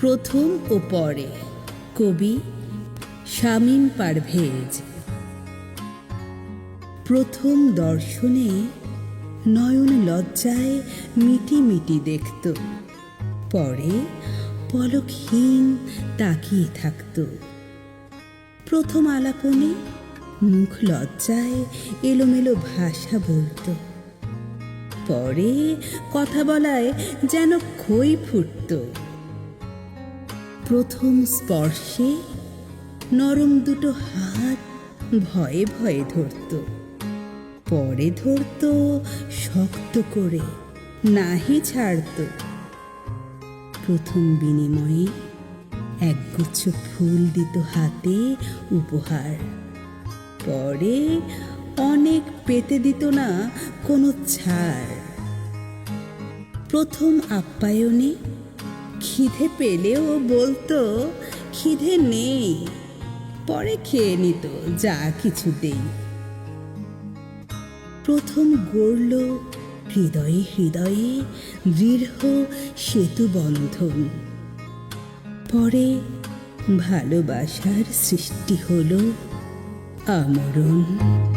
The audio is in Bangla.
প্রথম ও পরে। কবি শামীম পারভেজ। প্রথম দর্শনে নয়ন লজ্জায় মিটি মিটি দেখত। পরে পলকহীন তাকিয়ে থাকত। প্রথম আলাপনে মুখ লজ্জায় এলোমেলো ভাষা বলতো। পরে কথা বলায় যেন খই ফুটত। প্রথম স্পর্শে নরম দুটো হাত ভয়ে ভয়ে ধরত। পরে ধরত, শক্ত করে নাহি ছাড়ত। প্রথম বিনিময়ে একগুচ্ছ ফুল দিত হাতে উপহার। পরে অনেক পেতে দিত না কোনো ছাড়। প্রথম আপ্যায়নে খিদে পেলেও বলতো, খিদে নেই, পরে খেয়ে নিত, যা কিছু দেই। প্রথম গড়ল হৃদয়ে হৃদয়ে দৃঢ় সেতু বন্ধন। পরে ভালোবাসার সৃষ্টি হলো আমরণ।